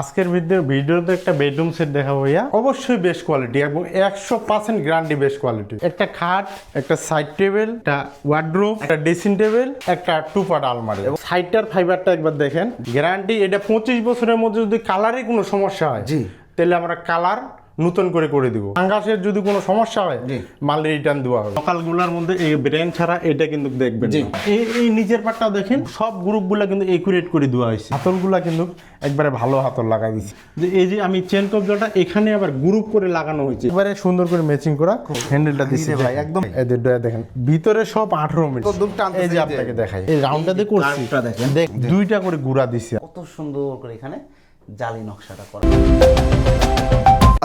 আজকের ভিডিও ভিডিওতে একটা বেডরুম সেট দেখাবো ভাইয়া। অবশ্যই বেস্ট কোয়ালিটি এবং একশো পার্সেন্ট গ্যারান্টি বেস্ট কোয়ালিটি একটা খাট একটা সাইড টেবিল একটা ওয়ার্ড্রোপ একটা ড্রেসিং টেবিল একটা টু পার্ট আলমারি। এবং সাইডটার ফাইবারটা একবার দেখেন। গ্যারান্টি এটা পঁচিশ বছরের মধ্যে যদি কালারে কোনো সমস্যা হয় জি। তাহলে আমরা কালার নতুন করে করে দিব। ফাঙ্গাসের যদি কোনো সমস্যা হয়। মাল রিটার্ন দেওয়া হবে। সকালগুলোর মধ্যে এই ব্রেন ছাড়া এটা কিন্তু দেখবেন এই এই নিচের পাটটা দেখেন সব গ্রুপগুলো কিন্তু একুরেট করে দেওয়া হয়েছে। হাতলগুলা কিন্তু একবারে ভালো হাতল লাগাই দিচ্ছে যে এই যে আমি চেন কবজাটা এখানে আবার গ্রুপ করে লাগানো হয়েছে। এবারে সুন্দর করে ম্যাচিং করা হ্যান্ডেলটা দিচ্ছে রে ভাই, একদম। এদের ডয়া দেখেন ভিতরে সব আঠারো মিনিট। কদ্দুর টানতেছে এই যে আপনাকে দেখাই। এই রাউন্ডটা দিয়ে করছি। দেখেন। দেখ। দুইটা করে গুড়া দিছে। কত সুন্দর করে এখানে জালি নকশাটা করা।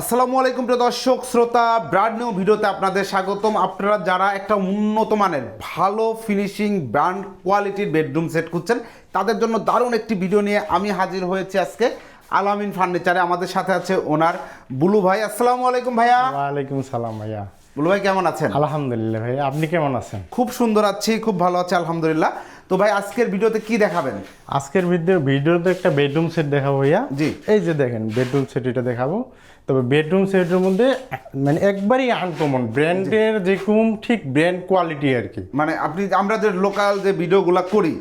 আসসালামু আলাইকুম প্রিয় দর্শক শ্রোতা ব্র্যান্ড নিউ ভিডিওতে আপনাদের স্বাগতম। আপনারা যারা একটা উন্নত মানের ভালো ফিনিশিং ব্র্যান্ড কোয়ালিটির বেডরুম সেট খুঁজছেন তাদের জন্য দারুণ একটি ভিডিও নিয়ে আমি হাজির হয়েছি আজকে আলামিন ফার্নিচারে আমাদের সাথে আছে ওনার বুলু ভাই। আসসালামু আলাইকুম ভাইয়া। ওয়ালাইকুম সালাম ভাইয়া। বুলু ভাই কেমন আছেন? আলহামদুলিল্লাহ ভাই আপনি কেমন আছেন? খুব সুন্দর আছি খুব ভালো আছি আলহামদুলিল্লাহ। তো ভাই আজকের ভিডিওতে কি দেখাবেন? আজকের ভিডিও ভিডিওতে একটা বেডরুম সেট দেখাবো ভাইয়া। জি। এই যে দেখেন বেডরুম সেট এটা দেখাবো। তবে বেডরুম সেটের মধ্যে মানে একবারই আনকমন ব্র্যান্ডের যেরকম ঠিক ব্র্যান্ড কোয়ালিটি আর কি। মানে আপনি আমরা যে লোকাল যে ভিডিওগুলো করি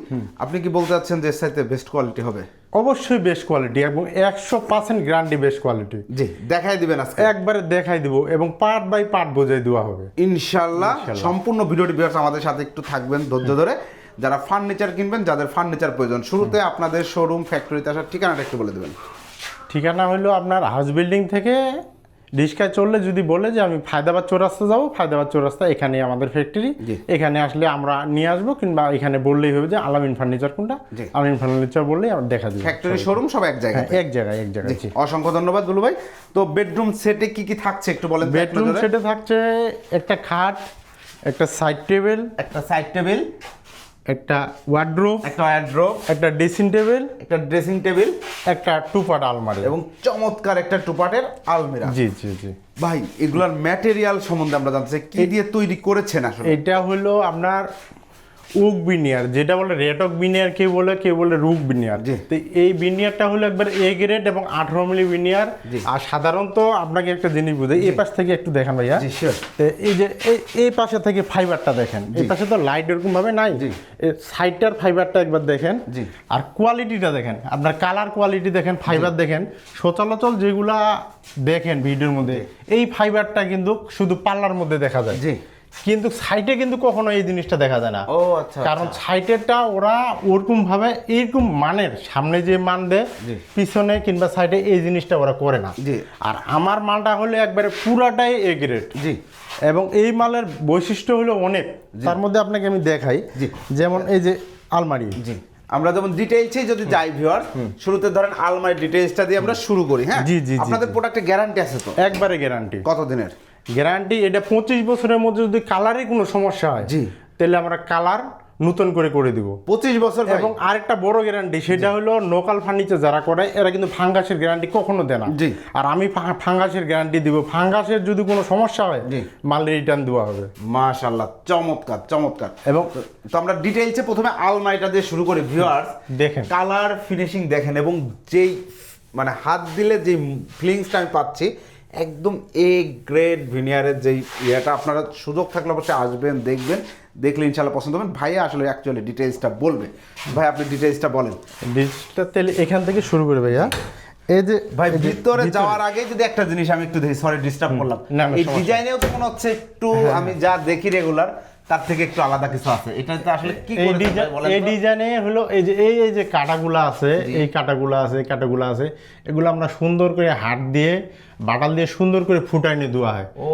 আপনি কি বলতে চাচ্ছেন যে সাথে বেস্ট কোয়ালিটি হবে? অবশ্যই বেস্ট কোয়ালিটি এবং একশো পার্সেন্ট গ্যারান্টি বেস্ট কোয়ালিটি জি দেখাই দিবেন আজকে। একবারে দেখাই দিব এবং পার্ট বাই পার্ট বোঝাই দেওয়া হবে। ইনশাল্লাহ সম্পূর্ণ ভিডিওটি ভিউয়ার্স আমাদের সাথে একটু থাকবেন ধৈর্য ধরে। যারা ফার্নিচার কিনবেন যাদের ফার্নিচার প্রয়োজন শুরুতে আপনাদের শোরুম ফ্যাক্টরিতে আসার ঠিকানাটা একটু বলে দেবেন। ঠিকানা হলো আপনার হাউস বিল্ডিং থেকে রিক্সায় চললে যদি বলে যে আমি ফায়দাবাদ চৌরাস্তা যাব ফায়দাবাদ চৌরাস্তা এখানে আমাদের ফ্যাক্টরি এখানে আসলে আমরা নিয়ে আসব কিংবা এখানে বললেই হবে যে আলামিন ফার্নিচার কোনটা। আলামিন ফার্নিচার বললেই আমরা দেখা দিই ফ্যাক্টরি শোরুম সব এক জায়গায়। হ্যাঁ এক জায়গায় এক জায়গায়। অসংখ্য ধন্যবাদ দুলু ভাই। তো বেডরুম সেটে কি কি থাকছে একটু বলেন বেডরুম সেটে থাকছে একটা খাট একটা সাইড টেবিল একটা সাইড টেবিল একটা ওয়ার্ড্রোব একটা ওয়ার্ড্রোব একটা ড্রেসিং টেবিল একটা ড্রেসিং টেবিল একটা টুপাট আলমারি। এবং চমৎকার একটা টুপাটের আলমিরা। জি জি জি। ভাই এগুলার ম্যাটেরিয়াল সম্বন্ধে আমরা জানতে চাই। কি দিয়ে তৈরি করেছেন আসলে? এটা হলো আপনার উক বিনিয়ার যেটা বলে রেটক বিনিয়ার কেউ বলে কেউ বলে রুক বিনিয়ার। তো এই বিনিয়ারটা হলো একবার এ গ্রেড এবং আঠারো মিলি বিনিয়ার। আর সাধারণত আপনাকে একটা জিনিস বুঝে এই পাশ থেকে একটু দেখেন ভাইয়া। এই যে এই পাশে থেকে ফাইবারটা দেখেন। এই পাশে তো লাইট এরকম ভাবে নাই। সাইডটার ফাইবারটা একবার দেখেন। জি। আর কোয়ালিটিটা দেখেন আপনার কালার কোয়ালিটি দেখেন ফাইবার দেখেন সচলাচল যেগুলা দেখেন ভিডিওর মধ্যে এই ফাইবারটা কিন্তু শুধু পাল্লার মধ্যে দেখা যায়। জি। কিন্তু সাইটে কিন্তু কখনো এই জিনিসটা দেখা যায় না। ও আচ্ছা কারণ সাইটেরটা ওরা ওরকম ভাবে এইরকম মানের সামনে যে মান দেয় পিছনে কিংবা সাইডে এই জিনিসটা ওরা করে না। জি। আর আমার মালটা হলো একবারে পুরাটাই এ গ্রেড জি। এবং এই মালের বৈশিষ্ট্য হলো অনেক। তার মধ্যে আপনাকে আমি দেখাই। জি। যেমন এই যে আলমারি। জি। আমরা যেমন ডিটেইলসে যদি যাই ভিউয়ার শুরুতে ধরেন আলমারি ডিটেইলসটা দিয়ে আমরা শুরু করি হ্যাঁ? জি, জি, আপনাদের। প্রোডাক্টে গ্যারান্টি আছে তো? একবারে গ্যারান্টি কত দিনের গ্যারান্টি এটা পঁচিশ বছরের মধ্যে যদি কালারে কোনো সমস্যা হয় জি। তাহলে আমরা কালার নতুন করে করে দিব। পঁচিশ বছর এবং আরেকটা বড় গ্যারান্টি সেটা হলো লোকাল ফার্নিচার যারা করে এরা কিন্তু ফাঙ্গাসের গ্যারান্টি কখনো দেয় না। জি। আর আমি ফাঙ্গাসের গ্যারান্টি দিব। ফাঙ্গাসের যদি কোনো সমস্যা হয় জি। মাল রিটার্ন দেওয়া হবে। মাশাআল্লাহ চমৎকার চমৎকার। এবং তো আমরা ডিটেইলসে প্রথমে আলমারিটা দিয়ে শুরু করি ভিউয়ার্স দেখেন। কালার ফিনিশিং দেখেন এবং যেই মানে হাত দিলে যে ফিলিংসটা আমি পাচ্ছি একদম এ গ্রেড ভিনিয়ারের যেই ইয়েটা আপনারা সুযোগ থাকলে অবশ্যই আসবেন দেখবেন দেখলে ইনশাল্লাহ পছন্দ হবেন ভাইয়া আসলে অ্যাকচুয়ালি ডিটেলসটা বলবে। ভাই আপনি ডিটেলসটা বলেন। ডিটেলসটা তেল এখান থেকে শুরু করে ভাইয়া। এই যে ভাই ভিতরে যাওয়ার আগে যদি একটা জিনিস আমি একটু দেখি সরি ডিস্টার্ব করলাম। এই ডিজাইনেও তো মনে হচ্ছে একটু আমি যা দেখি রেগুলার তার থেকে একটু আলাদা কিছু আছে। এটা তো আসলে কি এই ডিজাইন এই ডিজাইনে হলো এই যে এই এই যে কাটাগুলো আছে এই কাটাগুলো আছে এই কাটাগুলো আছে এগুলো আমরা সুন্দর করে হাত দিয়ে বাটাল দিয়ে সুন্দর করে ফুটাই নিয়ে দেওয়া হয়। ও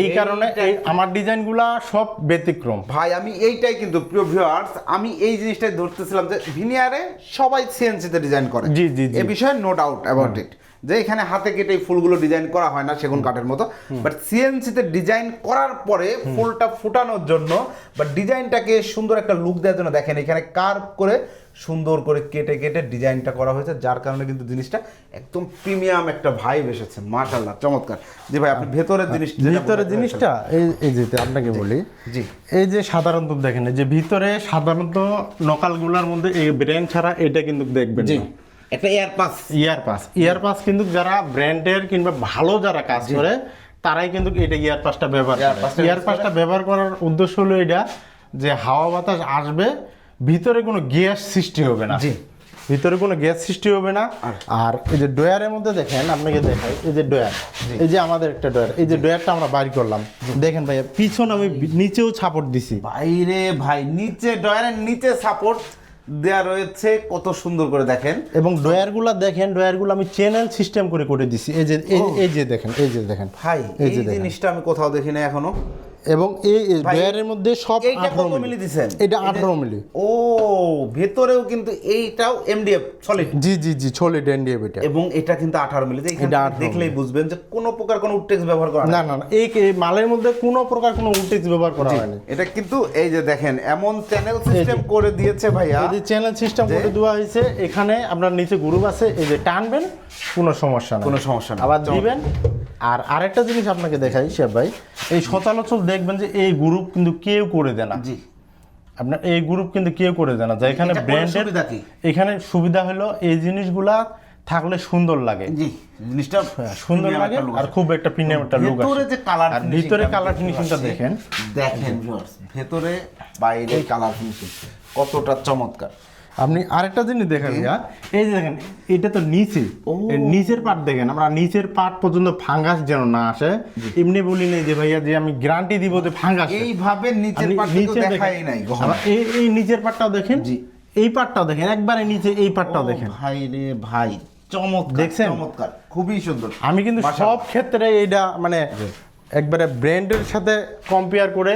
এই কারণে এই আমার ডিজাইনগুলা সব ব্যতিক্রম। ভাই আমি এইটাই কিন্তু প্রিয় ভিউয়ার্স আমি এই জিনিসটাই ধরতেছিলাম যে ভিনিয়ারে সবাই সিএনসিতে ডিজাইন করে। জি, জি, জি। এ বিষয়ে নো ডাউট অ্যাবাউট ইট যে এখানে হাতে কেটে ফুলগুলো ডিজাইন করা হয় না সেগুন কাঠের মতো। বাট সিএনসিতে ডিজাইন করার পরে ফুলটা ফুটানোর জন্য বা ডিজাইনটাকে সুন্দর একটা লুক দেওয়ার জন্য দেখেন এখানে কার্ভ করে সুন্দর করে কেটে কেটে ডিজাইনটা করা হয়েছে যার কারণে কিন্তু জিনিসটা একদম প্রিমিয়াম একটা ভাইব এসেছে। মাশাল্লাহ চমৎকার। জি ভাই আপনি ভেতরের জিনিস যেটা ভিতরে বলতে জিনিসটা এই এই যে আপনাকে বলি জি। এই যে সাধারণত দেখেন এই যে ভিতরে সাধারণত নকালগুলার মধ্যে এই ব্রেন ছাড়া এটা কিন্তু দেখবেন না। একটা পাস ইয়ার পাস ইয়ার পাস কিন্তু যারা ব্র্যান্ডের কিংবা ভালো যারা কাজ করে তারাই কিন্তু এটা ইয়ার পাসটা ব্যবহার করে। Pass-টা ইয়ার পাসটা ব্যবহার করার উদ্দেশ্য হলো এটা যে হাওয়া বাতাস আসবে ভিতরে কোনো গ্যাস সৃষ্টি হবে না। জি। ভিতরে কোনো গ্যাস সৃষ্টি হবে না। আর এই যে ডয়ারের মধ্যে দেখেন আপনাকে দেখাই এই যে ডয়ার এই যে আমাদের একটা ডয়ার এই যে ডয়ারটা আমরা বাইর করলাম। দেখেন ভাইয়া পিছন আমি নিচেও ছাপড় দিছি। বাইরে ভাই নিচে ডয়ারের নিচে সাপোর্ট দেয়া রয়েছে কত সুন্দর করে দেখেন। এবং ডয়ারগুলা দেখেন ডয়ারগুলো আমি চ্যানেল সিস্টেম করে করে দিছি। এই যে এই- যে দেখেন এই যে দেখেন। ভাই এই। জিনিসটা আমি কোথাও দেখি না এখনও। এবং এই ডয়ারের মধ্যে সব এইটা 18 মিলি দিছেন? এটা আঠারো মিলি। ও ভেতরেও কিন্তু এইটাও এমডিএফ সলিড জি জি জি ছোলে ড্যান্ডি এটা। এবং এটা কিন্তু আঠারো মিলি। এখানে দেখলেই বুঝবেন যে কোনো প্রকার কোনো উডটেক্স ব্যবহার করা না। না না এই মালের মধ্যে কোনো প্রকার কোনো উল্টেজ ব্যবহার করা হয়নি। এটা কিন্তু এই যে দেখেন এমন চ্যানেল সিস্টেম করে দিয়েছে ভাইয়া। এই যে চ্যানেল সিস্টেম করে দেওয়া হয়েছে এখানে আপনার নিচে গ্রুপ আছে এই যে টানবেন কোনো সমস্যা নেই। কোনো সমস্যা নেই। আবার। দিবেন আর আরেকটা জিনিস আপনাকে দেখাই শেফ ভাই এই সচলাচল দেখবেন যে এই গ্রুপ কিন্তু কেউ করে দেয় না। জি। আপনার এই গ্রুপ কিন্তু কেউ করে দেয় না যে এখানে ব্র্যান্ডের এখানে সুবিধা হলো এই জিনিসগুলা থাকলে সুন্দর লাগে। জি জিনিসটা হ্যাঁ, সুন্দর লাগে আর খুব একটা প্রিমিয়াম একটা লুক ভেতরে যে কালার আর ভিতরে কালার ফিনিশিংটা দেখেন। দেখেন viewers, ভেতরে বাইরে কালার ফিনিশিং কতটা চমৎকার। আপনি আরেকটা জিনিস দেখেন এই যে দেখেন এটা তো নিচে। নিচের পার্ট দেখেন আমরা নিচের পার্ট পর্যন্ত ফাঙ্গাস যেন না আসে। এমনি বলি নাই যে ভাইয়া যে আমি গ্যারান্টি দিব যে ফাঙ্গাস এইভাবে নিচের পার্ট দেখাই নাই। এই এই নিচের পার্টটাও দেখেন জি। এই পার্টটাও দেখেন একবারে নিচে এই পার্টটাও দেখেন। ভাই রে ভাই চমৎকার দেখছেন? চমৎকার খুবই সুন্দর। আমি কিন্তু সব ক্ষেত্রে এইটা মানে একবারে ব্র্যান্ডের সাথে কম্পেয়ার করে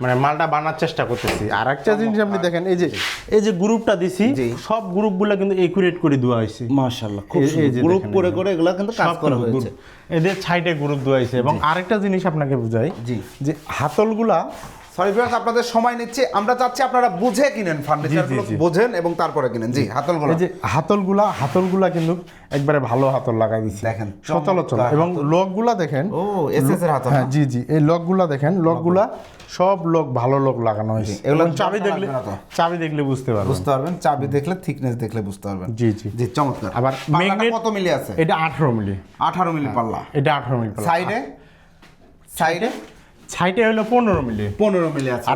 মানে মালটা বানার চেষ্টা করতেছি। আর একটা জিনিস আপনি দেখেন এই যে এই যে গ্রুপটা দিছি। সব গ্রুপগুলো কিন্তু একুরেট করে দেওয়া হয়েছে। মাশাআল্লাহ খুব গ্রুপ করে করে এগুলা কিন্তু কাজ করা হয়েছে। এদের সাইডে গ্রুপ দেওয়া হয়েছে। এবং আরেকটা জিনিস আপনাকে বুঝাই জি। যে হাতলগুলা সরি ভিউয়ার্স আপনাদের সময় নিচ্ছে। আমরা চাচ্ছি আপনারা বুঝে কিনেন ফার্নিচারগুলো। জি। বোঝেন এবং তারপরে কিনেন। জি হাতলগুলো। এই যে হাতলগুলা হাতলগুলা কিন্তু একবারে ভালো হাতল লাগাই দিচ্ছে দেখেন, সচলাচল এবং লকগুলা দেখেন ও এসএস এর হাতল। হ্যাঁ জি জি। এই লকগুলা দেখেন লকগুলা সব লক ভালো লক লাগানো হয়েছে। এগুলো চাবি দেখলে? চাবি দেখলে বুঝতে পারবেন। বুঝতে পারবেন। চাবি দেখলে থিকনেস দেখলে বুঝতে পারবেন। জি জি। জি চমৎকার। আবার magnet- কত মিলি আছে? এটা আঠারো মিলি। আঠারো মিলি পাল্লা। এটা আঠারো মিলি সাইডে সাইডে সাইডে হলো পনেরো মিলি। পনেরো মিলি আছে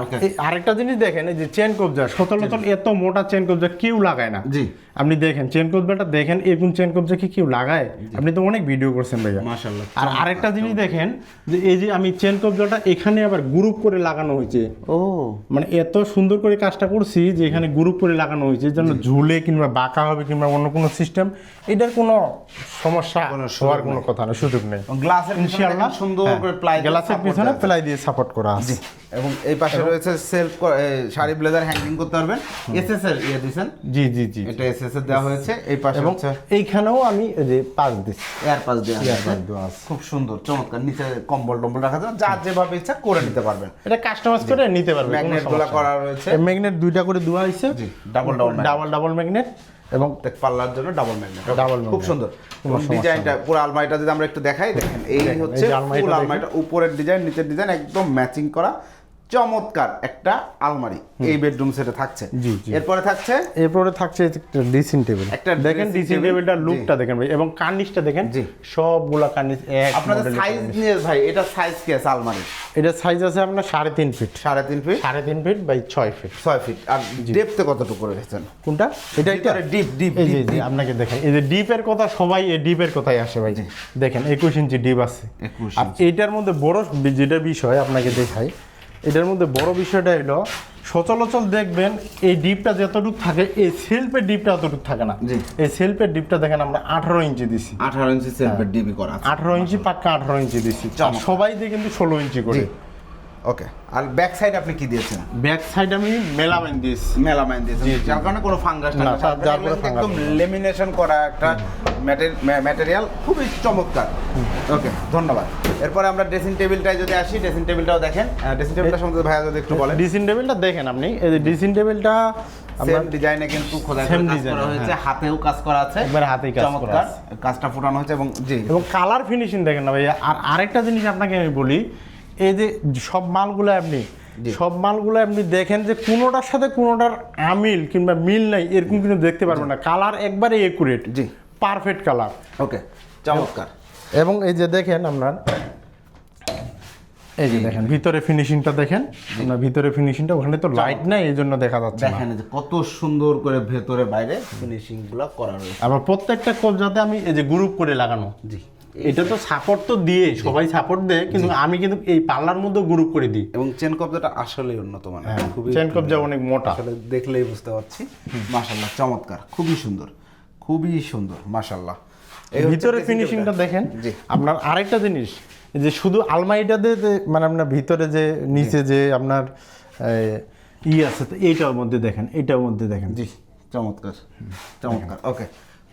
আরেকটা জিনিস দেখেন এই যে চেন কবজা সতেরো এত মোটা চেন কবজা কেউ লাগায় না। জি। আপনি দেখেন চেন কবজাটা দেখেন এরকম চেন কবজা কি কেউ লাগায়? আপনি তো অনেক ভিডিও করছেন ভাইয়া। মাশাআল্লাহ, আর আরেকটা জিনিস দেখেন যে এই যে আমি চেন কবজাটা এখানে আবার গ্রুপ করে লাগানো হয়েছে। ও। মানে এত সুন্দর করে কাজটা করছি যে এখানে গ্রুপ করে লাগানো হয়েছে যেন ঝুলে কিংবা বাঁকা হবে কিংবা অন্য কোনো সিস্টেম এটার কোনো সমস্যা হওয়ার কোনো কথা না সুযোগ নেই। গ্লাসের ইনশাআল্লাহ সুন্দর করে প্লাই গ্লাসের পিছনে প্লাই দিয়ে সাপোর্ট করা আছে। এবং এই পাশে রয়েছে সেলফ শাড়ি ব্লেজার হ্যাঙ্গিং করতে পারবেন। এসএস এর ইয়ে দিছেন জি জি জি এটা এসএস এর দেওয়া হয়েছে। এই পাশে এবং এইখানেও আমি যে পাস দিচ্ছি। এয়ার পাস দেওয়া আছে pass দেওয়া। খুব সুন্দর চমৎকার। নিচে কম্বল টম্বল রাখা যাবে। যা যেভাবে ইচ্ছা করে নিতে পারবেন। এটা কাস্টমাইজ করে নিতে পারবে ম্যাগনেটগুলা করা রয়েছে। ম্যাগনেট দুইটা করে দেওয়া হয়েছে। জি, double magnet। Double double magnet এবং পাল্লার জন্য ডাবল ম্যাগনেট ডাবল খুব সুন্দর। ডিজাইনটা পুরো আলমারিটা যদি আমরা একটু দেখাই দেখেন এই হচ্ছে ফুল আলমারিটা উপরের ডিজাইন নিচের ডিজাইন একদম ম্যাচিং করা। চমৎকার একটা আলমারি এই বেডরুম সেটে থাকছে। জি, জি। এরপরে থাকছে? এরপরে থাকছে একটা ড্রেসিং টেবিল একটা দেখেন ড্রেসিং জি। লুকটা দেখেন ভাই এবং কার্নিশটা দেখেন জি। সবগুলা কার্নিশ এক আপনাদের সাইজ নিয়ে ভাই এটা সাইজ কি আছে আলমারি? এটা সাইজ আছে আপনার সাড়ে তিন ফিট সাড়ে তিন ফিট সাড়ে তিন ফিট বাই ছয় ফিট ছয় ফিট আর ডেপতে কতটুকু রেখেছেন? কোনটা? এটা এটা ডিপ ডিপ এই যে যে আপনাকে দেখেন এই যে ডিপের কথা সবাই এই ডিপের কথাই আসে ভাই। দেখেন একুশ ইঞ্চি ডিপ আছে। 21 আর এইটার মধ্যে বড় যেটা বিষয় আপনাকে দেখাই এটার মধ্যে বড় বিষয়টা এলো সচলাচল দেখবেন এই ডিপটা যতটুকু থাকে এই সেলফের ডিপটা অতটুকু থাকে না। এই সেলফের ডিপটা দেখেন আমরা আঠারো ইঞ্চি দিছি। আঠারো ইঞ্চি সেলফের ডিপি করা আঠারো ইঞ্চি পাক্কা আঠারো ইঞ্চি দিছি। সবাই দিয়ে কিন্তু ষোলো ইঞ্চি করে। ওকে আর ব্যাক সাইড আপনি কি দিয়েছেন? ব্যাক সাইড আমি মেলামাইন দিয়েছি। মেলামাইন দিয়েছেন। যার কারণে কোনো ফাঙ্গাস না, যার একদম লেমিনেশন করা একটা ম্যাটেরিয়াল খুবই চমৎকার। ওকে ধন্যবাদ। এরপরে আমরা ড্রেসিং টেবিলটায় যদি আসি ড্রেসিং টেবিলটাও দেখেন। ড্রেসিং টেবিলটা সম্বন্ধে ভাইয়া যদি একটু বলেন। ডিসিন টেবিলটা দেখেন আপনি। এই যে ডিসিন টেবিলটা সেম ডিজাইনে কিন্তু খোদাই কাজ করা হয়েছে। হ্যাঁ। হাতেও কাজ করা আছে। একবারে হাতেই কাজ করা কাজটা ফুটানো হয়েছে এবং জি। এবং কালার ফিনিশিং দেখেন না ভাইয়া। আর আরেকটা জিনিস আপনাকে আমি বলি এই যে সব মালগুলো আপনি সব মালগুলো আপনি দেখেন যে কোনোটার সাথে কোনোটার আমিল কিংবা মিল নাই এরকম কিন্তু দেখতে পারবেন না। কালার একবারে একুরেট জি। Perfect colour. ওকে চমৎকার। এবং এই যে দেখেন আপনার এই যে দেখেন ভিতরে ফিনিশিংটা দেখেন। আপনার ভিতরে ফিনিশিংটা ওখানে তো লাইট নাই এই জন্য দেখা যাচ্ছে না। দেখেন যে কত সুন্দর করে ভেতরে বাইরে ফিনিশিংগুলো করা রয়েছে। আবার প্রত্যেকটা কবজাতে আমি এই যে গ্রুপ করে লাগানো। জি। এটা তো সাপোর্ট তো দিয়ে সবাই সাপোর্ট দেয় কিন্তু আমি কিন্তু এই পাল্লার মধ্যে গ্রুপ করে দিই। এবং চেন কবজাটা আসলেই উন্নত মানের খুবই চেন কবজা অনেক মোটা। আসলে দেখলেই বুঝতে পারছি। মাশাল্লাহ চমৎকার খুবই সুন্দর খুবই সুন্দর মাশাল্লাহ ভিতরে ফিনিশিংটা দেখেন। জি। আপনার আরেকটা জিনিস যে শুধু আলমারিটাতে মানে আপনার ভিতরে যে নিচে যে আপনার ই আছে তো এইটার মধ্যে দেখেন এইটার মধ্যে দেখেন। জি চমৎকার চমৎকার ওকে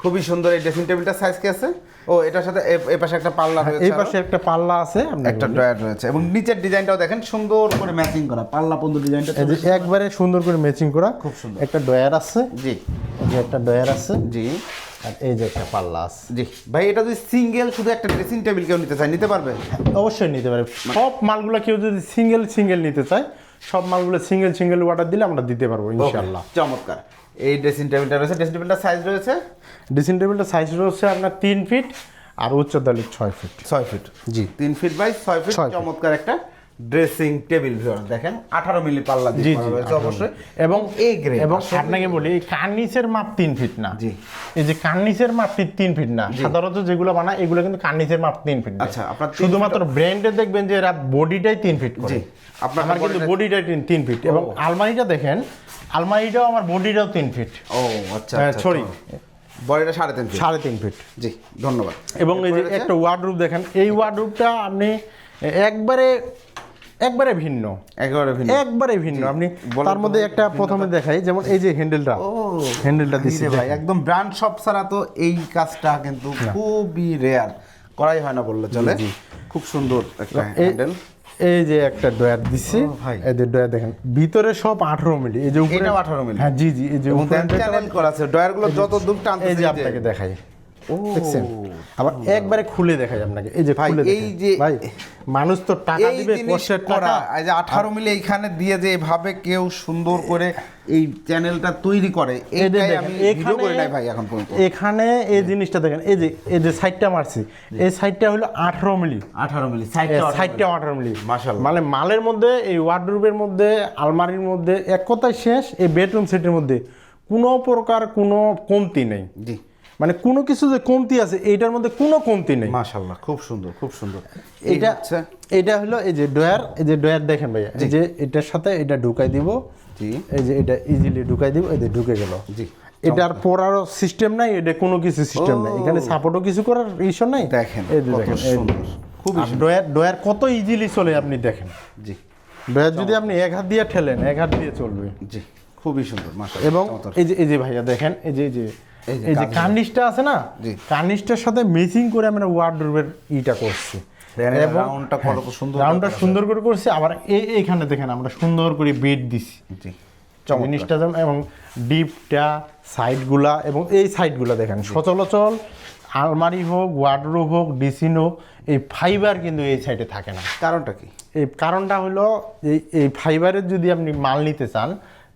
খুবই সুন্দর এই ড্রেসিং টেবিলটা সাইজ কি আছে? ও এটার সাথে এ- এ পাশে একটা পাল্লা রয়েছে এই পাশে একটা পাল্লা আছে একটা ড্রয়ার রয়েছে। এবং নিচের ডিজাইনটাও দেখেন সুন্দর করে ম্যাচিং করা পাল্লা পর্যন্ত ডিজাইনটা এই যে একবারে সুন্দর করে ম্যাচিং করা খুব সুন্দর। একটা ডয়ার আছে। জি। এই যে একটা ডয়ার আছে। জি। আর এই যে একটা পাল্লা আছে। জি। ভাই এটা যদি সিঙ্গেল শুধু একটা ড্রেসিং টেবিল কেউ নিতে চায় নিতে পারবে? অবশ্যই নিতে পারে। সব মালগুলো কেউ যদি সিঙ্গেল সিঙ্গেল নিতে চায় সব মালগুলো সিঙ্গেল সিঙ্গেল অর্ডার দিলে আমরা দিতে পারব ইনশাল্লাহ চমৎকার। এই ড্রেসিং টেবিলটা রয়েছে। ড্রেসিং টেবিলটা সাইজ রয়েছে? ড্রেসিং টেবিলটা সাইজ রয়েছে আপনার তিন ফিট আর উচ্চতা ছয় ফিট ছয় ফিট জি। তিন ফিট বাই ছয় ফিট চমৎকার একটা ড্রেসিং টেবিল দেখেন আঠারো মিলি পাল্লা দিয়ে জি, করা জি, অবশ্যই। এবং এ গ্রেড এবং আপনাকে বলি এই কার্নিসের মাপ তিন ফিট না। জি। এই যে কার্নিসের মাপ তিন ফিট না সাধারণত যেগুলো বানায় এগুলো কিন্তু কার্নিসের মাপ তিন ফিট না। আচ্ছা, আপনার শুধুমাত্র ব্র্যান্ডে দেখবেন যে এরা বডিটাই তিন ফিট করে। জি, আপনার কিন্তু বডিটাই তিন ফিট। এবং আলমারিটা দেখেন আলমারিটাও আমার বডিটাও তিন ফিট। ও আচ্ছা হ্যাঁ, আচ্ছা। বডিটা সাড়ে তিন ফিট। সাড়ে তিন ফিট। জি ধন্যবাদ। এবং এই যে একটা ওয়ার্ডরুপ দেখেন এই ওয়ার্ডরুপটা আপনি একবারে একবারে ভিন্ন। একবারে ভিন্ন। একবারে ভিন্ন। আপনি তার মধ্যে একটা প্রথমে দেখাই যেমন এই যে হ্যান্ডেলটা। ও হ্যান্ডেলটা দিছে ভাই একদম ব্র্যান্ড শপ ছাড়া তো এই কাজটা কিন্তু খুবই রেয়ার করাই হয় না বললে চলে। খুব সুন্দর একটা হ্যান্ডেল। এই যে একটা ডয়ার দিছি ভাই। এই যে ডয়ার দেখেন ভিতরে সব আঠারো মিলি এই যে উপরে এটাও 18 মিলি? হ্যাঁ জি জি এই যে উপরে চ্যানেল করা আছে ডয়ারগুলো যত দূর টানতে এই যে আপনাকে দেখাই। দেখছেন? আবার একবারে খুলে দেখাই আপনাকে। এই যে ভাই, এই যে- ভাই মানুষ তো টাকা দিবে কষ্টের টাকা এই যে আঠারো মিলি এইখানে দিয়ে যে এভাবে কেউ সুন্দর করে এই চ্যানেলটা তৈরি করে এইটাই আমি ভিডিও করে নাই ভাই এখন পর্যন্ত। এখানে এই জিনিসটা দেখেন এই যে এই যে সাইডটা মারছি এই সাইডটা হলো আঠারো মিলি। আঠারো মিলি সাইডটা আঠারো মিলি। মাশাআল্লাহ। মানে মালের মধ্যে এই ওয়ার্ডরোবের মধ্যে আলমারির মধ্যে এক কথায় শেষ এই বেডরুম সেটের মধ্যে কোনো প্রকার কোনো কমতি নেই। জি। মানে কোনো কিছু যে কমতি আছে এইটার মধ্যে কোনো কমতি নেই। মাশাল্লাহ খুব সুন্দর খুব সুন্দর। এটা এটা হলো এই যে ডয়ার এই যে ডয়ার দেখেন ভাইয়া এই যে এটার সাথে এটা ঢুকাই দিব। জি। এই যে এটা ইজিলি ঢুকাই দিব এই যে ঢুকে গেল। জি এটার পড়ারও সিস্টেম নাই এটা কোনো কিছু সিস্টেম নাই। এখানে সাপোর্টও কিছু করার ইস্যু নাই। দেখেন এই যে দেখেন খুব ডয়ার ডয়ার কত ইজিলি চলে আপনি দেখেন। জি। ডয়ার যদি আপনি এক হাত দিয়ে ঠেলেন এক হাত দিয়ে চলবে। জি খুবই সুন্দর মাশাআল্লাহ এবং এই যে এই যে ভাইয়া দেখেন এই যে এই যে এই যে কার্নিশটা আছে না জি। কার্নিশটার সাথে মেসিং করে আমরা ওয়ার্ডরোবের ইটা করছি। রাউন্ডটা কত সুন্দর রাউন্ডটা সুন্দর করে করছি আবার এই এইখানে দেখেন আমরা সুন্দর করে বেড দিছি। জি। জিনিসটা যেমন এবং ডিপটা সাইডগুলা এবং এই সাইডগুলা দেখেন সচলাচল আলমারি হোক ওয়ার্ডরোব হোক ডিসিন হোক এই ফাইবার কিন্তু এই সাইডে থাকে না। কারণটা কি? এই কারণটা হলো এই এই ফাইবারের যদি আপনি মাল নিতে চান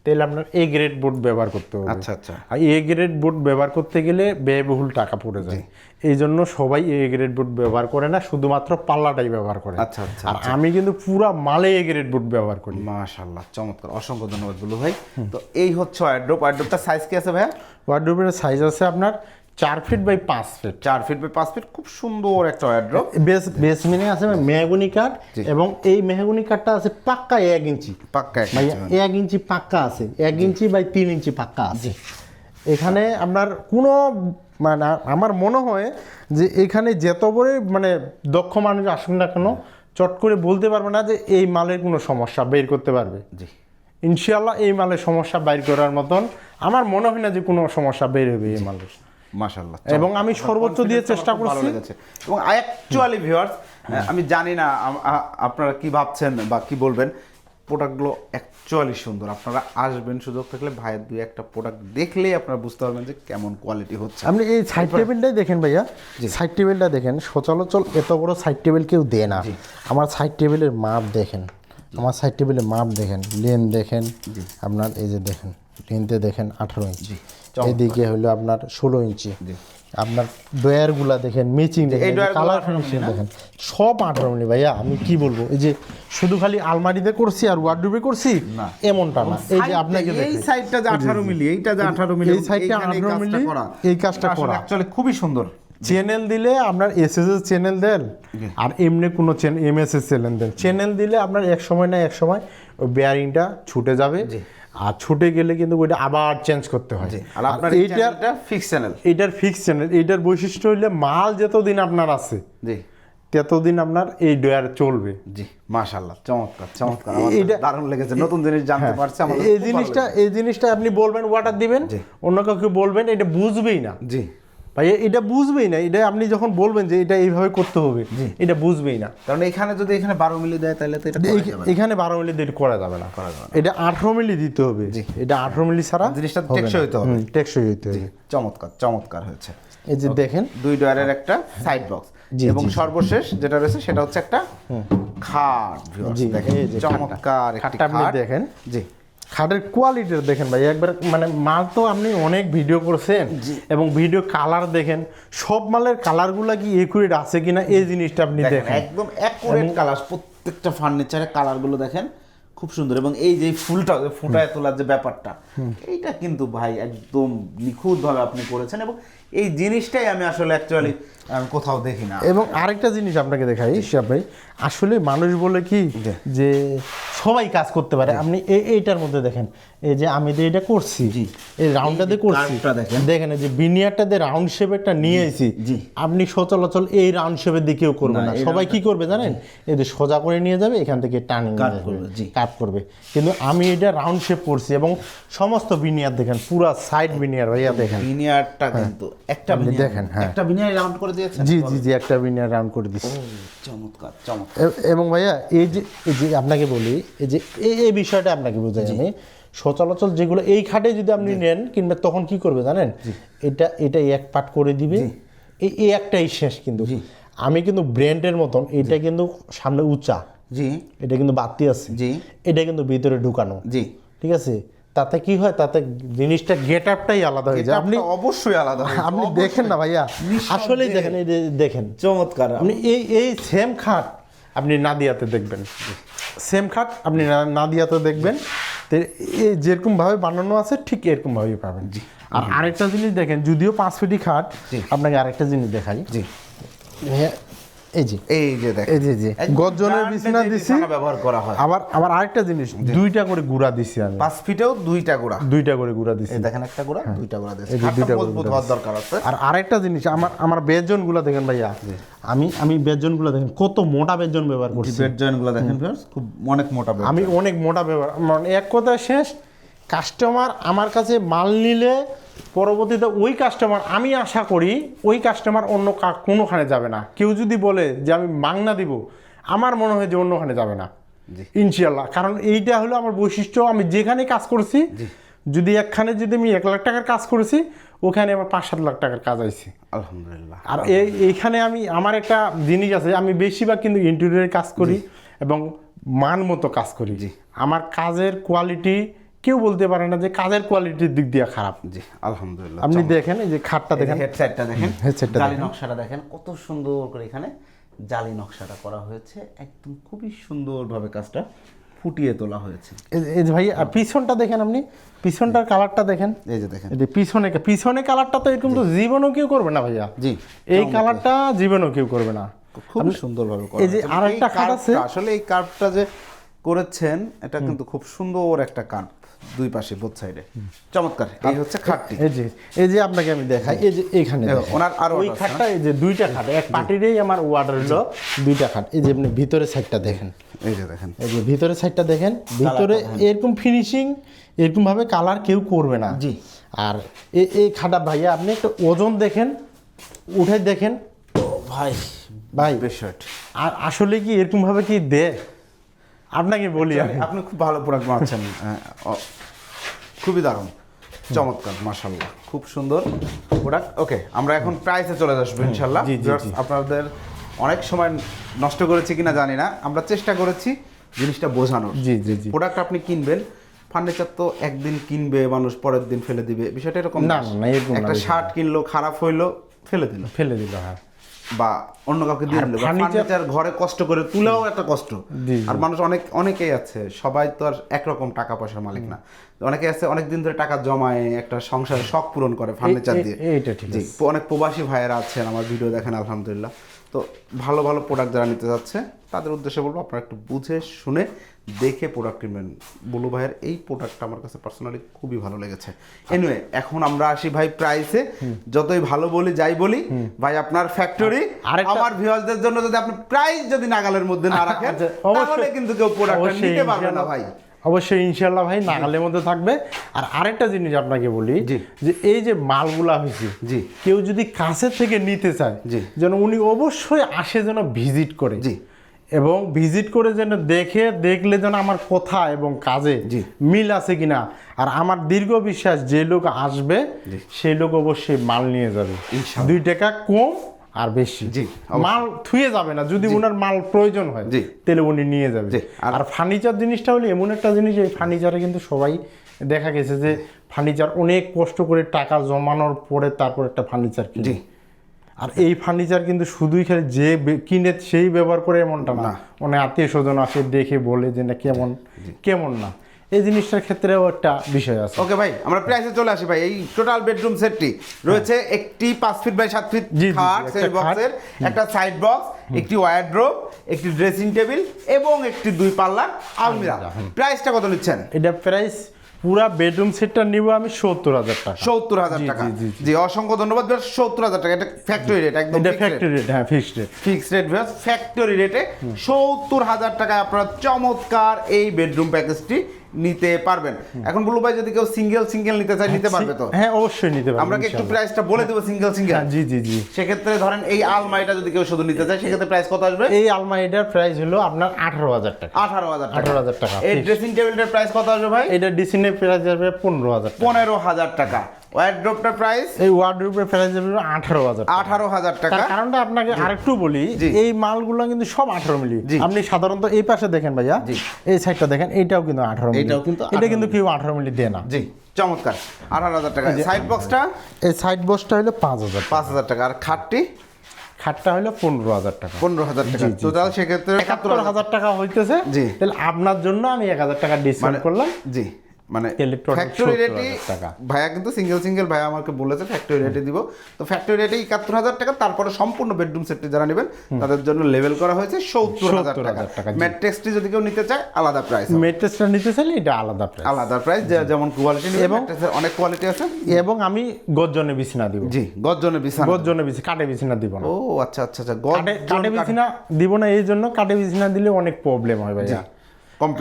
তাহলে আপনার এ গ্রেড বোর্ড ব্যবহার করতে হবে। আচ্ছা, আচ্ছা। আর এ গ্রেড বোর্ড ব্যবহার করতে গেলে ব্যয়বহুল টাকা পড়ে যায়। এই জন্য সবাই এ গ্রেড বোর্ড ব্যবহার করে না শুধুমাত্র পাল্লাটাই ব্যবহার করে। আচ্ছা, আচ্ছা, আর আমি কিন্তু পুরা মালে এ গ্রেড বোর্ড ব্যবহার করি। মাশাআল্লাহ চমৎকার অসংখ্য ধন্যবাদ বলু ভাই। তো এই হচ্ছে ওয়ার্ড্রোপ ওয়ার্ড্রোপটা সাইজ কি আছে ভাইয়া? ওয়ার্ডরোবের সাইজ আছে আপনার চার ফিট বাই পাঁচ ফিট চার ফিট বাই পাঁচ ফিট খুব সুন্দর একটা ওয়ার্ড্রোপ বেস বেস মিনে আছে মেহগুনি কাঠ এবং এই মেহগুনি কাঠটা আছে পাক্কা এক ইঞ্চি। পাক্কা এক ইঞ্চি পাক্কা আছে এক ইঞ্চি বাই তিন ইঞ্চি পাক্কা আছে। এখানে আপনার কোনো মানে আমার মনে হয় যে এখানে যত বড় মানে দক্ষ মানুষ আসুন না কেন চট করে বলতে পারবে না যে এই মালের কোনো সমস্যা বের করতে পারবে। জি। ইনশাল্লাহ এই মালের সমস্যা বাইর করার মতন আমার মনে হয় না যে কোনো সমস্যা বের হবে এই মালের। মাশাআল্লাহ এবং আমি সর্বোচ্চ দিয়ে চেষ্টা করছি। এবং অ্যাকচুয়ালি ভিউয়ার্স আমি জানি না আপনারা কি ভাবছেন বা কি বলবেন। প্রোডাক্টগুলো অ্যাকচুয়ালি সুন্দর। আপনারা আসবেন সুযোগ থাকলে ভাইয়ের দুই একটা প্রোডাক্ট দেখলেই আপনারা বুঝতে পারবেন যে কেমন কোয়ালিটি হচ্ছে। আপনি এই সাইড টেবিলটাই দেখেন ভাইয়া। সাইড টেবিলটা দেখেন সচলাচল এত বড় সাইড টেবিল কেউ দেয় না। আমার সাইড টেবিলের মাপ দেখেন। আমার সাইড টেবিলে মাপ দেখেন লেন দেখেন। আপনার এই যে দেখেন। লেনতে দেখেন আঠারো ইঞ্চি এদিকে হলো আপনার ষোলো ইঞ্চি আপনার ডয়ারগুলা দেখেন মেচিং দেখেন কালার ফিনিশিং দেখেন সব আঠারো মিলি ভাইয়া আমি কি বলব এই যে শুধু খালি আলমারিতে করছি আর ওয়ার্ডরোবে করছি এমনটা না। এই যে আপনাকে এই সাইডটা যে 18 মিলি এইটা যে 18 মিলি এই সাইডটা 18 মিলি, এই কাজটা করা। অ্যাকচুয়ালি খুবই সুন্দর। চ্যানেল দিলে আপনার এসএস এর চ্যানেল দেন আর এমনি কোনো এমএস এর চ্যানেল দেন। চ্যানেল দিলে আপনার এক সময় না এক সময় ওই বেয়ারিংটা ছুটে যাবে। আর ছুটে গেলে কিন্তু ওইটা আবার চেঞ্জ করতে হয়। আর আপনার আর এই এইটার চ্যানেলটা ফিক্স চ্যানেল এটার ফিক্স চ্যানেল এইটার বৈশিষ্ট্য হইলে মাল যতদিন আপনার আছে জি। ততদিন আপনার এই ডয়ার চলবে। জি মাশাল্লাহ চমৎকার চমৎকার এইটা- দারুণ লেগেছে নতুন জিনিস জানতে পারছি আমাদের এই জিনিসটা এই জিনিসটা আপনি বলবেন ওয়াটার দিবেন। অন্য কাউকে বলবেন এটা বুঝবেই না। জি। ভাই এটা বুঝবেই না। এটা আপনি যখন বলবেন যে এটা এইভাবে করতে হবে এটা বুঝবেই না। কারণ এখানে যদি এখানে 12 মিলি দেয় তাহলে তো এটা করা যাবে। এখানে বারো মিলি দিয়ে করা যাবে না। এটা আঠারো মিলি দিতে হবে। এটা আঠারো মিলি ছাড়া জিনিসটা। টেকসই হতে হবে। টেকসই হতে হবে। চমৎকার চমৎকার হয়েছে। এই যে দেখেন। দুই ডয়ারের একটা সাইড বক্স এবং। সর্বশেষ যেটা রয়েছে সেটা হচ্ছে একটা খাট দেখেন। চমৎকার খাটটা আপনি দেখেন। জি। খাটের কোয়ালিটির দেখেন ভাই একবার মানে মাল তো আপনি অনেক ভিডিও করছেন এবং ভিডিও কালার দেখেন সব মালের কালারগুলো কি একুরেট আছে কিনা এই জিনিসটা আপনি দেখেন একদম অ্যাকুরেট কালার প্রত্যেকটা ফার্নিচারের কালারগুলো দেখেন খুব সুন্দর। এবং এই যে ফুলটা ফুটায় তোলার যে ব্যাপারটা এইটা কিন্তু ভাই একদম নিখুঁতভাবে আপনি করেছেন এবং এই জিনিসটাই আমি আসলে অ্যাকচুয়ালি আমি কোথাও দেখি না। এবং আরেকটা জিনিস আপনাকে দেখাই শিয়াব ভাই আসলে মানুষ বলে কি যে সবাই কাজ করতে পারে। আপনি এই এইটার মধ্যে দেখেন এই যে আমি যে এটা করছি এই রাউন্ডটা দিয়ে করছি দেখেন। যে বিনিয়ারটা দিয়ে রাউন্ড শেপ একটা নিয়ে এসেছি। আপনি সচলাচল এই রাউন্ড শেপের দিকেও করবে না সবাই কি করবে জানেন? এই যে সোজা করে নিয়ে যাবে এখান থেকে জি। কাট করবে। কিন্তু আমি এটা রাউন্ড শেপ করছি এবং সমস্ত বিনিয়ার দেখেন পুরা সাইড বিনিয়ার ভাইয়া দেখেন। বিনিয়ারটা কিন্তু একটা দেখেন, হ্যাঁ। একটা বিনিয়ার রাউন্ড করে দিয়েছেন? জি জি জি একটা বিনিয়ার রাউন্ড করে দিচ্ছি। চমৎকার চমৎকার। এবং ভাইয়া এই যে এই যে আপনাকে বলি এই যে এই বিষয়টা আপনাকে বোঝাই আমি। সচলাচল যেগুলো এই খাটে যদি আপনি নেন কিংবা তখন কি করবে জানেন? এটা এটা এক পাট করে দিবে। এই এই একটাই শেষ কিন্তু। আমি কিন্তু ব্র্যান্ডের মতন এটা কিন্তু সামনে উঁচা। জি। এটা কিন্তু বাড়তি আছে। জি। এটা কিন্তু ভিতরে ঢুকানো। জি। ঠিক আছে? তাতে কি হয়? তাতে জিনিসটা গেট আপটাই আলাদা হয়ে যায়। আপনি অবশ্যই আলাদা আপনি দেখেন না ভাইয়া। আসলেই দেখেন এই দেখেন। চমৎকার। আপনি এই এই সেম খাট আপনি নাদিয়াতে দেখবেন। সেম খাট আপনি না- নাদিয়াতে দেখবেন। এই যেরকমভাবে বানানো আছে ঠিক এরকমভাবেই পাবেন। জি। আর আরেকটা জিনিস দেখেন যদিও পাঁচ ফিটি খাট আপনাকে আরেকটা জিনিস দেখাই। জি। এই যে এই যে দেখেন। এই যে যে একদম গর্জনের বিছানা দিছি। ব্যবহার করা হয়। আবার আবার আরেকটা জিনিস দুইটা করে গুড়া দিছি আমি। ফিটেও দুইটা গোড়া। দুইটা করে গুড়া দিছি। এই দেখেন একটা গোড়া দুইটা গোড়া দিয়েছে। এই যে খাটটা দুইটা মজবুত হওয়ার দরকার আছে। আর আরেকটা জিনিস আমার আমার বেজনগুলা দেখেন ভাইয়া আমি আমি বেজনগুলা দেখেন কত মোটা বেজন ব্যবহার করছি। বেড জয়েন্টগুলো দেখেন খুব অনেক মোটা আমি অনেক মোটা ব্যবহার মানে এক কথা শেষ কাস্টমার আমার কাছে মাল নিলে পরবর্তীতে ওই কাস্টমার আমি আশা করি ওই কাস্টমার অন্য কোনোখানে যাবে না। কেউ যদি বলে যে আমি মাংনা দিব আমার মনে হয় যে অন্যখানে যাবে না। ইনশাল্লাহ কারণ এইটা হলো আমার বৈশিষ্ট্য আমি যেখানে কাজ করছি যদি একখানে যদি আমি এক লাখ টাকার কাজ করেছি ওখানে আমার পাঁচ সাত লাখ টাকার কাজ আইছে। আলহামদুলিল্লাহ। আর এই এইখানে আমি আমার একটা জিনিস আছে আমি বেশিরভাগ কিন্তু ইন্টেরিয়রের কাজ করি এবং মান মতো কাজ করি। আমার কাজের কোয়ালিটি কেউ বলতে পারে না যে কাজের কোয়ালিটির দিক দিয়ে খারাপ। জি আলহামদুলিল্লাহ আপনি দেখেন এই যে খাটটা দেখেন। হেডসেটটা দেখেন। headset-টা জালি নকশাটা দেখেন কত সুন্দর করে এখানে জালি নকশাটা করা হয়েছে। একদম খুবই সুন্দরভাবে কাজটা ফুটিয়ে তোলা হয়েছে। এই- যে ভাই আর পিছনটা দেখেন আপনি। পিছনটার কালারটা দেখেন। এই যে দেখেন। এই যে পিছনে পিছনে কালারটা তো এরকম তো জীবনও কেউ করবে না ভাইয়া। জি এই কালারটা জীবনও কেউ করবে না। খুব সুন্দরভাবে করা এই যে আরেকটা খাট আছে। আসলে এই কার্ভটা যে করেছেন এটা কিন্তু খুব সুন্দর একটা কার্ভ দুই পাশে বোথ সাইডে চমৎকার এই হচ্ছে খাটটি। এই যে এই যে আপনাকে আমি দেখাই এই যে এইখানে ওনার আরও ওই খাটটা এই যে দুইটা খাট এক পার্টিরই আমার ওয়ার্ডার হলো দুইটা খাট। এই যে আপনি ভিতরের সাইডটা দেখেন। এই যে দেখেন। এই যে ভিতরের সাইডটা দেখেন ভিতরে এরকম ফিনিশিং এরকম ভাবে কালার কেউ করবে না। জি। আর এই এই খাটা ভাইয়া আপনি একটু ওজন দেখেন উঠে দেখেন। ভাই ভাই বেশট আর আসলে কি এরকম ভাবে কি দে আপনাকে বলি আপনি খুব ভালো প্রোডাক্ট বানাচ্ছেন। হ্যাঁ, খুবই দারুণ। চমৎকার মাশাল্লাহ খুব সুন্দর প্রোডাক্ট ওকে আমরা এখন প্রাইসে চলে আসব ইনশাল্লাহ Viewers, জি। আপনাদের অনেক সময় নষ্ট করেছি কিনা জানি না। আমরা চেষ্টা করেছি জিনিসটা বোঝানোর। জি জি জি। প্রোডাক্ট আপনি কিনবেন ফার্নিচার তো একদিন কিনবে মানুষ পরের দিন ফেলে দিবে। বিষয়টা এরকম না, একটা শার্ট কিনলো খারাপ হইল ফেলে দিল। ফেলে দিল হ্যাঁ। বা অন্য কাউকে দিয়ে দিল ফার্নিচার ঘরে কষ্ট করে তুলেও একটা কষ্ট। আর মানুষ অনেক অনেকেই আছে সবাই তো আর একরকম টাকা পয়সার মালিক না। অনেকে আছে অনেক দিন ধরে টাকা জমায় একটা সংসারের শখ পূরণ করে ফার্নিচার দিয়ে। এইটা ঠিক অনেক প্রবাসী ভাইয়েরা আছেন আমার ভিডিও দেখেন আলহামদুলিল্লাহ। তো ভালো ভালো প্রোডাক্ট যারা নিতে যাচ্ছে তাদের উদ্দেশ্যে বলব আপনারা একটু বুঝে শুনে দেখে প্রোডাক্ট কিনবেন। বুলু ভাইয়ের এই প্রোডাক্টটা আমার কাছে পার্সোনালি খুবই ভালো লেগেছে। এনিওয়ে এখন আমরা আসি ভাই প্রাইসে যতই ভালো বলি যাই বলি ভাই আপনার ফ্যাক্টরি আমার ভিউয়ারদের জন্য যদি আপনি প্রাইস যদি নাগালের মধ্যে না রাখেন আচ্ছা, তাহলে কিন্তু কেউ প্রোডাক্টটা অবশ্যই নিতে পারবে না ভাই। অবশ্যই ইনশাল্লাহ ভাই নাগালের মধ্যে থাকবে। আর আরেকটা জিনিস আপনাকে বলি। যে এই যে মালগুলা হয়েছে জি। কেউ যদি কাছের থেকে নিতে চায়। যেন উনি অবশ্যই আসে যেন ভিজিট করে। জি। এবং ভিজিট করে যেন দেখে দেখলে যেন আমার কথা এবং কাজে জি। মিল আছে কিনা। আর আমার দীর্ঘ বিশ্বাস যে লোক আসবে সেই লোক অবশ্যই মাল নিয়ে যাবে। দুই টাকা কম আর বেশি। জি, মাল থুয়ে যাবে না। যদি ওনার মাল প্রয়োজন হয় জি। তাহলে উনি নিয়ে যাবে। আর- ফার্নিচার জিনিসটা হলো এমন একটা জিনিস এই ফার্নিচারে কিন্তু সবাই দেখা গেছে যে ফার্নিচার অনেক কষ্ট করে টাকা জমানোর পরে তারপর একটা ফার্নিচার কিনে। আর এই ফার্নিচার কিন্তু শুধুই খালি যে কিনে সেই ব্যবহার করে এমনটা না। মানে আত্মীয় স্বজন আসে দেখে বলে যে না কেমন কেমন না। এই জিনিসটার ক্ষেত্রেও একটা বিষয় আছে। ওকে ভাই আমরা প্রাইসে চলে আসি ভাই। এই টোটাল বেডরুম সেটটি রয়েছে একটি পাঁচ ফিট বাই সাত ফিট খাট একটা সেট বক্সের একটা সাইড বক্স একটি ওয়ারড্রোব একটি ড্রেসিং টেবিল এবং একটি দুই পাল্লা আলমিরা। প্রাইসটা কত নিচ্ছেন? এটা প্রাইস পুরা বেডরুম সেটটা নিব আমি সত্তর হাজার টাকা। সত্তর হাজার টাকা। জি, অসংখ্য ধন্যবাদ সত্তর হাজার টাকা। এটা ফ্যাক্টরি রেট একদম এটা ফ্যাক্টরি রেট হ্যাঁ fixed rate fixed rate factory রেটে সত্তর হাজার টাকায় আপনারা চমৎকার এই বেডরুম প্যাকেজটি নিতে পারবেন। এখন বলব ভাই যদি কেউ সিঙ্গেল সিঙ্গেল নিতে চায় নিতে পারবে তো? হ্যাঁ অবশ্যই নিতে পারবে আমরা কি একটু প্রাইসটা বলে দেবো সিঙ্গেল সিঙ্গেল হ্যাঁ, জি জি জি। সেক্ষেত্রে ধরেন এই আলমারিটা যদি কেউ শুধু নিতে চায় সেক্ষেত্রে প্রাইস কত আসবে? এই আলমারিটার প্রাইস হলো আপনার আঠারো হাজার টাকা। আঠারো হাজার আঠারো হাজার টাকা, এই। ড্রেসিং টেবিলটার প্রাইস কত আসবে ভাই? এটা ডিসিনের প্রাইস আসবে পনেরো হাজার টাকা। পনেরো হাজার টাকা। ওয়ারড্রপটার প্রাইস এই ওয়ার্ডরোবের প্রাইস যাবে আঠারো হাজার টাকা। তার কারণটা আপনাকে আরেকটু বলি। এই মালগুলো কিন্তু সব আঠারো মিলি। জি। আপনি সাধারণত এই পাশে দেখেন ভাইয়া। এই সাইডটা দেখেন এইটাও কিন্তু আঠারো মিলি। এইটাও কিন্তু এটা কিন্তু কেউ আঠারো মিলি দেয় না। জি চমৎকার। আঠারো হাজার টাকা। সাইড বক্সটা এই সাইড বক্সটা হলো পাঁচ হাজার পাঁচ হাজার টাকা। আর খাটটি? খাটটা হলো পনেরো হাজার টাকা। পনেরো হাজার টাকা। টোটাল সেক্ষেত্রে একাত্তর একাত্তর হাজার টাকা হইতেছে। জি। তাহলে আপনার জন্য আমি এক হাজার টাকা ডিসকাউন্ট মানে- করলাম। জি। মানে ফ্যাক্টরি 70,000 রেটে টাকা। ভাইয়া কিন্তু সিঙ্গেল সিঙ্গেল ভাইয়া আমাকে বলেছে ফ্যাক্টরি রেটে দিব। তো ফ্যাক্টরি রেটে একাত্তর হাজার টাকা তারপরে সম্পূর্ণ বেডরুম সেটটি যারা নেবেন তাদের জন্য লেভেল করা হয়েছে সত্তর হাজার টাকা। ম্যাট্রেক্সটি যদি কেউ নিতে চায় আলাদা প্রাইস মেট্রেসটা নিতে চাইলে এটা আলাদা প্রাইস আলাদা প্রাইস যেমন কোয়ালিটি এবং অনেক কোয়ালিটি আছে। এবং আমি গজ্জনে বিছানা দিব। জি গজ্জনে বিছানা গজ্জনে বিছি কাটে বিছানা দিব না। ও আচ্ছা আচ্ছা আচ্ছা কাটে বিছানা দিব না এই জন্য কাটে বিছানা দিলে অনেক প্রবলেম হয় ভাইয়া।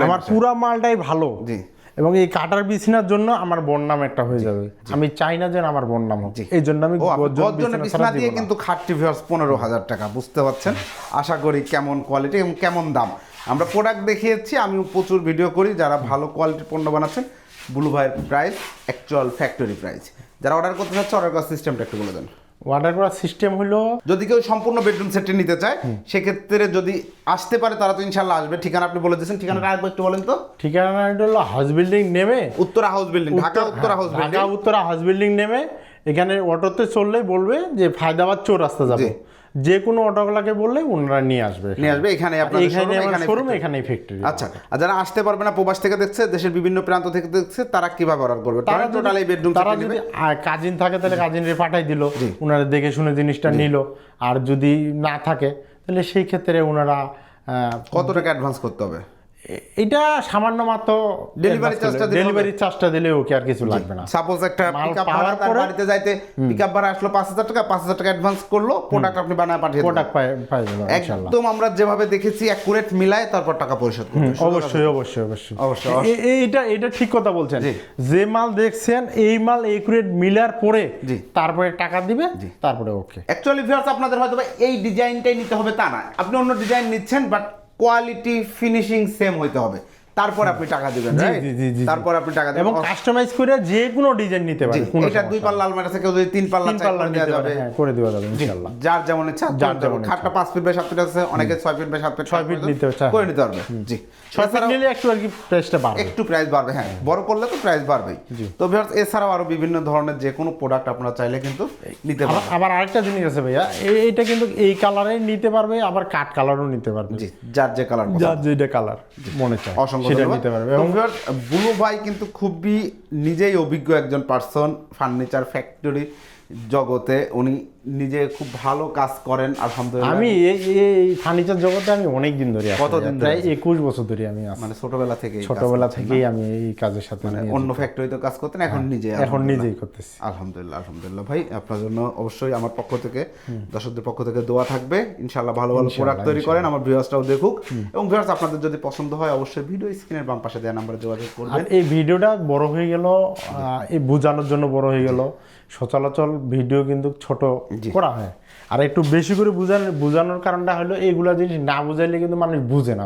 আমার পুরা মালটাই ভালো। জি। এবং এই কাটার বিছানার জন্য আমার বন্যাম একটা হয়ে যাবে। আমি চাই না যেন আমার বন্যাম হোক। এই জন্য আমি বিছানা দিয়ে কিন্তু খাটটি ভিউয়ার্স পনেরো হাজার টাকা বুঝতে পারছেন? আশা করি কেমন কোয়ালিটি এবং কেমন দাম। আমরা প্রোডাক্ট দেখিয়েছি আমিও প্রচুর ভিডিও করি যারা ভালো কোয়ালিটির পণ্য বানাচ্ছেন ব্লু ভাইয়ের প্রাইস অ্যাকচুয়াল ফ্যাক্টরি প্রাইস যারা অর্ডার করতে চাচ্ছে অর্ডার করার সিস্টেমটা একটু বলে দেন। অর্ডার করার সিস্টেম হলো যদি কেউ সম্পূর্ণ বেডরুম সেটটি নিতে চায় সেক্ষেত্রে যদি আসতে পারে তারা তো ইনশাল্লাহ আসবে। ঠিকানা আপনি বলে দিয়েছেন। ঠিকানাটা আরেকবার একটু বলেন তো। ঠিকানা হলো হাউস বিল্ডিং নেমে Uttara house building Dhaka Uttara house হ্যাঁ, building Dhaka Uttara house building নেমে এখানে অটোতে চললেই বলবে যে ফায়দাবাদ চোর রাস্তা যাবে। যে কোনো অটোগুলাকে বললে ওনারা নিয়ে আসবে নিয়ে আসবে এখানে শোরুম এখানেই ফ্যাক্টরি আচ্ছা আর যারা আসতে পারবে না প্রবাস থেকে দেখছে দেশের বিভিন্ন প্রান্ত থেকে দেখছে তারা কীভাবে অর্ডার করবে? তারা টোটাল এই বেডরুম তারা যদি কাজিন থাকে তাহলে কাজিনরে পাঠাই দিল। ওনারা দেখে শুনে জিনিসটা নিল। আর যদি না থাকে তাহলে সেই ক্ষেত্রে ওনারা আহ, কত টাকা অ্যাডভান্স করতে হবে? এটা সামান্য মাত্র Delivery charge টা দিলে ডেলিভারি চার্জটা দিলে ওকে আর কিছু লাগবে না। সাপোজ একটা পিকআপ ভাড়া তার বাড়িতে যাইতে পিকআপ ভাড়া আসলো পাঁচ হাজার টাকা পাঁচ হাজার টাকা অ্যাডভান্স করল প্রোডাক্ট আপনি বানায় পাঠিয়ে প্রোডাক্ট পাই পাই যাবে ইনশাআল্লাহ একদম আমরা যেভাবে দেখেছি অ্যাকুরেট মিলায় তারপর টাকা পরিশোধ করবে অবশ্যই অবশ্যই অবশ্যই। অবশ্যই, এইটা এটা ঠিক কথা বলছেন। যে মাল দেখছেন এই মাল একুরেট মিলার পরে। তারপরে টাকা দিবে তারপরে ওকে অ্যাকচুয়ালি ভিউয়ার্স আপনাদের হয়তো এই ডিজাইনটাই নিতে হবে তা না। আপনি অন্য ডিজাইন নিচ্ছেন বাট কোয়ালিটি ফিনিশিং সেম হইতে হবে। তারপর আপনি টাকা দিবেন। তারপর আপনি টাকা দিবেন। এবং কাস্টমাইজ করে যে কোনো ডিজাইন নিতে জি, পারে কোনো এটা দুই পাল্লা আলমারি কেউ যদি তিন পাল্লা চাই পাল্লা দেওয়া যাবে। হ্যাঁ করে দেওয়া যাবে ইনশাআল্লাহ। যার যেমন ইচ্ছা যার যেমন খাটটা পাঁচ ফিট বাই সাত ফিট আছে অনেকে ছয় ফিট বাই সাত ফিট ছয় feet নিতে চায়। করে নিতে পারবে। জি। ছয় ফিট নিলে একটু আর কি প্রাইসটা বাড়বে। একটু প্রাইস বাড়বে হ্যাঁ। বড় করলে তো প্রাইস বাড়বেই। তো ভিউয়ার্স এছাড়াও আরও বিভিন্ন ধরনের যে কোনো প্রোডাক্ট আপনারা চাইলে কিন্তু নিতে পারবেন। আবার আরেকটা জিনিস আছে ভাইয়া এই- এইটা কিন্তু এই কালারে নিতে পারবে আবার কাঠ কালারও নিতে পারবে। জি যার যে কালার যার যেটা কালার মনে চায়। অসংখ্য সেটা নিতে পারবে। এবং বুলু ভাই কিন্তু খুবই নিজেই অভিজ্ঞ একজন পার্সন ফার্নিচার ফ্যাক্টরি জগতে। উনি নিজে খুব ভালো কাজ করেন আলহামদুলিল্লাহ। আমি এই এই ফার্নিচার জগতে আমি অনেক দিন ধরে আছি। কতদিন। প্রায় একুশ বছর ধরে আমি আছি। মানে ছোটবেলা থেকে ছোটবেলা থেকেই আমি এই কাজের সাথে মানে নিয়ে- অন্য ফ্যাক্টরিতে কাজ করতেন এখন নিজে এখন নিজেই করতেছি। আলহামদুলিল্লাহ আলহামদুলিল্লাহ। ভাই আপনার জন্য অবশ্যই আমার পক্ষ থেকে দর্শকদের পক্ষ থেকে দোয়া থাকবে। ইনশাআল্লাহ ভালো ভালো প্রোডাক্ট তৈরি করেন আমার ভিউয়ার্সটাও দেখুক। এবং ভিউয়ার্স আপনাদের যদি পছন্দ হয় অবশ্যই ভিডিও স্ক্রিনের বাম পাশে দেওয়া নাম্বারে যোগাযোগ করবেন। এই ভিডিওটা বড় হয়ে গেল এই বোঝানোর জন্য বড় হয়ে গেল। সচলাচল ভিডিও কিন্তু ছোট করা হয়। আর একটু বেশি করে বোঝানোর বোঝানোর কারণটা হলো এইগুলা জিনিস না বুঝাইলে কিন্তু মানুষ বুঝে না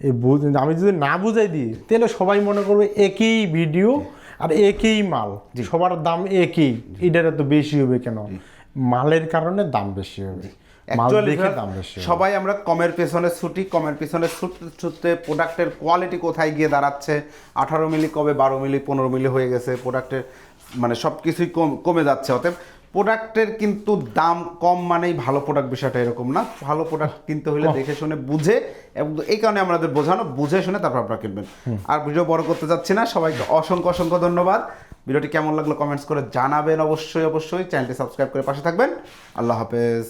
এই বুঝ- আমি যদি না বুঝাই দিই তাহলে সবাই মনে করবে একই ভিডিও আর একই মাল। সবার দাম একই। এটার এত বেশি হবে কেন? মালের কারণে দাম বেশি হবে। সবাই আমরা কমের পেছনে ছুটি কমের পেছনে ছুটতে ছুটতে প্রোডাক্টের কোয়ালিটি কোথায় গিয়ে দাঁড়াচ্ছে? আঠারো মিলি কবে বারো মিলি পনেরো মিলি হয়ে গেছে প্রোডাক্টের মানে সব কিছুই কম কমে যাচ্ছে। অতএব প্রোডাক্টের কিন্তু দাম কম মানেই ভালো প্রোডাক্ট বিষয়টা এরকম না। ভালো প্রোডাক্ট কিনতে হলে দেখে শুনে বুঝে এবং এই কারণে আমাদের বোঝানো বুঝে শুনে তারপর আপনারা কিনবেন। আর ভিডিও বড় করতে যাচ্ছি না সবাইকে অসংখ্য অসংখ্য ধন্যবাদ। ভিডিওটি কেমন লাগল কমেন্টস করে জানাবেন অবশ্যই অবশ্যই। চ্যানেলটি সাবস্ক্রাইব করে পাশে থাকবেন। আল্লাহ হাফেজ।